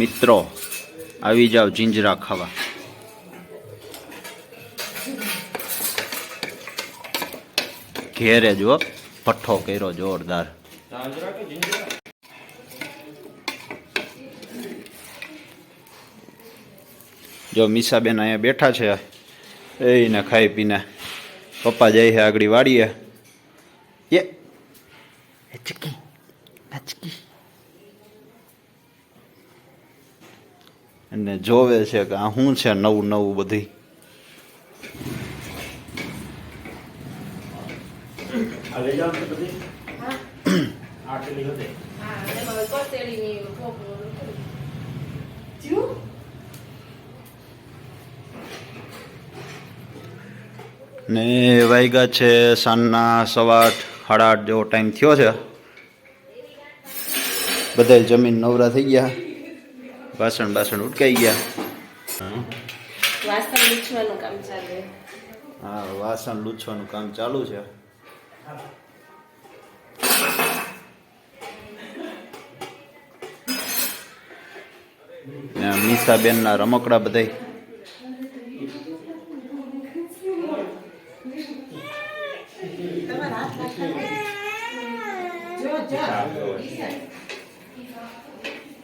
મિત્રો, આવી જાવ જીંજરા ખાવા. ઘેરે જો પઠ્ઠો કર્યો જોરદાર. જો મીસાબેન અહીંયા બેઠા છે, એને ખાઈ પીને પપ્પા જાય છે આગળ વાડીએ એ ચકી અને જોવે છે કે આ શું છે નવું નવું બધી? ને વાગ્યા છે સાંજના સવા આઠ સાડા આઠ જેવો ટાઈમ થયો છે. બધા જમીન નવરા થઈ ગયા. વાસણ બાસણ ઉટકાઈ ગયા. વાસણ લૂછવાનું કામ ચાલે. હા વાસણ લૂછવાનું કામ ચાલુ છે. ને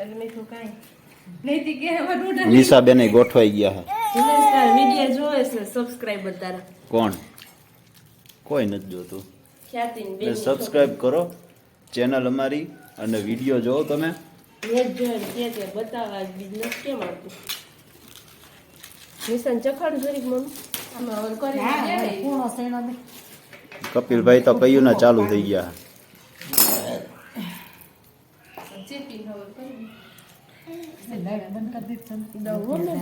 એટલે મેં કીધું કાંઈ. મીસાબેન ગોઠવાઈ ગયા છે જીનેશભાઈ વીડિયો જોવે છે સબસ્ક્રાઇબર તારા. કોણ? કોઈ નથી જોતું. ખ્યાતિન સબસ્ક્રાઇબ કરો ચેનલ અમારી અને વીડિયો જોવો તમે. બતાવવા બિઝનેસ કેમ આવતું. ચખાડ જરીક મમ્મી. કપિલભાઈ તો કયું ના ચાલુ થઈ ગયા ચેપી હવે કરી દઉં હો ને.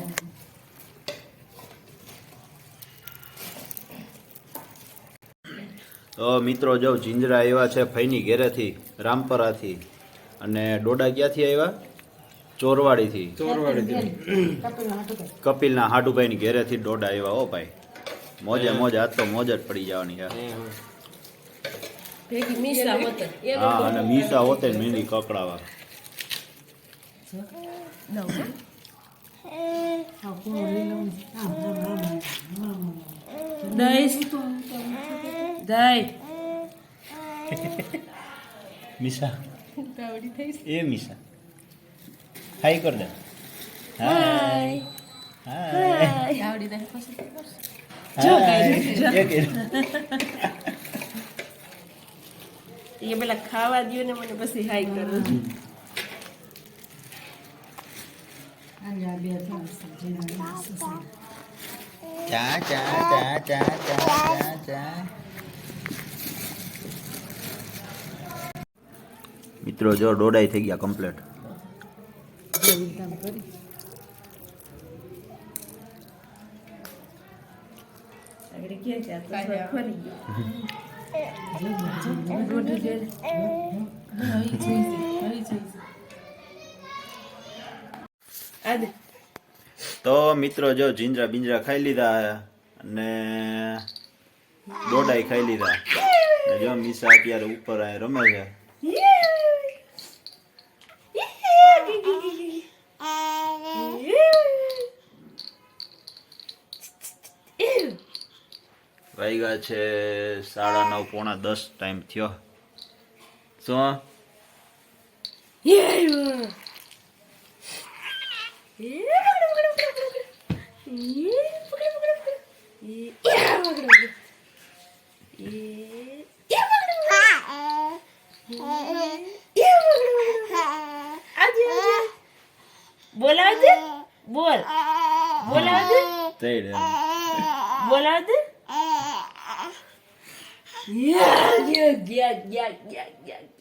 તો મિત્રો જો જીંજરા આવ્યા છે ફઈની ઘેરેથી રામપરાથી અને ડોડા ક્યાંથી આવ્યા ચોરવાડીથી. કપિલના હાડુભાઈની ઘેરેથી ડોડા આવ્યા ઓ ભાઈ. મોજે મોજ આજ તો મોજ જ પડી જવાની હા અને મીસા હોતે મીની મીંડી કકડાવા દઉં હો. દઈશ દઈ મીસા એ મીસા હાઈ કર દે હાય હાય આવડી પછી જો. એક એ પેલા ખાવા દ્યો ને મને પછી હાય કરો. ચા ચા ચા ચા ચા ચા મિત્રો જો ડોડાઈ થઈ ગયા કમ્પ્લીટ આ તો મિત્રો જો જીંજરા બિંજરા ખાઈ લીધા અને દોડાઈ ખાઈ લીધા. જો મીસા અત્યારે ઉપર આ રમે છે. વાગ્યા છે સાડા નવ પોણા દસ ટાઈમ થયો. શું? બોલાવ દે બોલ બોલાવ દે તઈ રે. બોલાવ દે યા, યા, યા, યા, યા, યા, યા.